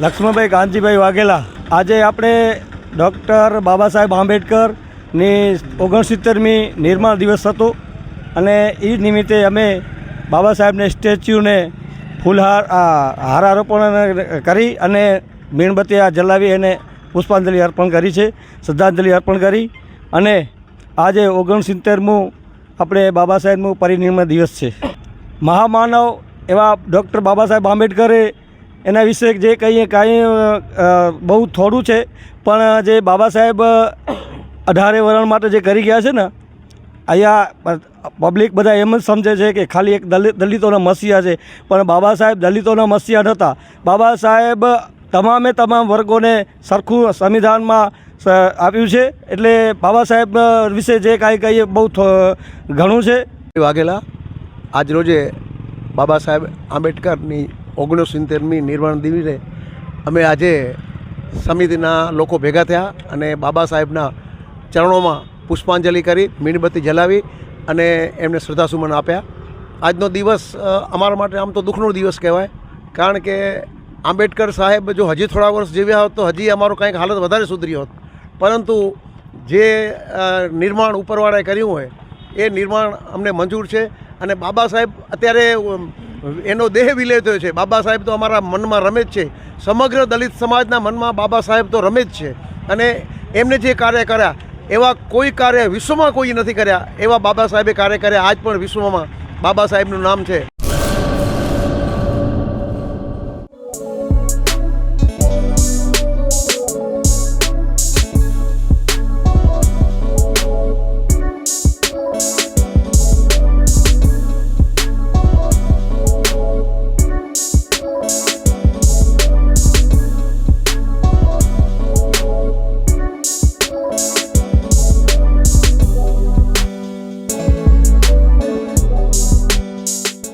લક્ષ્મણભાઈ કાનજીભાઈ વાઘેલા. આજે આપણે ડૉક્ટર બાબા સાહેબ આંબેડકરની ઓગણસિત્તેરમી નિર્માણ દિવસ હતો અને એ નિમિત્તે અમે બાબા સાહેબને સ્ટેચ્યુને ફૂલહાર, આ, હારારોપણ કરી અને મીણબત્તી આ જલાવી એને પુષ્પાંજલિ અર્પણ કરી છે, શ્રદ્ધાંજલિ અર્પણ કરી અને આજે ઓગણસિત્તેરમું આપણે બાબા સાહેબનું પરિનિર્માણ દિવસ છે. મહામાનવ એવા ડૉક્ટર બાબા સાહેબ આંબેડકરે એના વિશે જે કહીએ કાંઈ બહુ થોડું છે, પણ જે બાબા સાહેબ અઢારે વરણ માટે જે કરી ગયા છે ને, અહીંયા પબ્લિક બધા એમ જ સમજે છે કે ખાલી એક દલિત, દલિતોના મસીહા છે, પણ બાબા સાહેબ દલિતોના મસીહા નહોતા બાબા સાહેબ તમામે તમામ વર્ગોને સરખું સંવિધાનમાં આપ્યું છે, એટલે બાબા સાહેબ વિશે જે કાંઈ કહીએ બહુ ઘણું છે. વાઘેલા આજ રોજે બાબા સાહેબ આંબેડકરની ઓગણસિત્તેરમી નિર્માણ દિવસે અમે આજે સમિતિના લોકો ભેગા થયા અને બાબા સાહેબના ચરણોમાં પુષ્પાંજલિ કરી, મીણબત્તી જલાવી અને એમને શ્રદ્ધાસુમન આપ્યા. આજનો દિવસ અમારા માટે આમ તો દુઃખનો દિવસ કહેવાય, કારણ કે આંબેડકર સાહેબ જો હજી થોડા વર્ષ જીવ્યા હોત તો હજી અમારું કંઈક હાલત વધારે સુધરી હોત. પરંતુ જે નિર્માણ ઉપરવાળાએ કર્યું હોય, એ નિર્માણ અમને મંજૂર છે અને બાબા સાહેબ અત્યારે એનો દેહ વિલેતો છે. બાબા સાહેબ તો અમારા મનમાં રમે જ છે. સમગ્ર દલિત સમાજના મનમાં બાબા સાહેબ તો રમે જ છે. અને એમને જે કાર્ય કર્યા, એવા કોઈ કાર્ય વિશ્વમાં કોઈ નથી કર્યા. એવા બાબા સાહેબે કાર્ય કર્યા, આજ પણ વિશ્વમાં બાબા સાહેબનું નામ છે.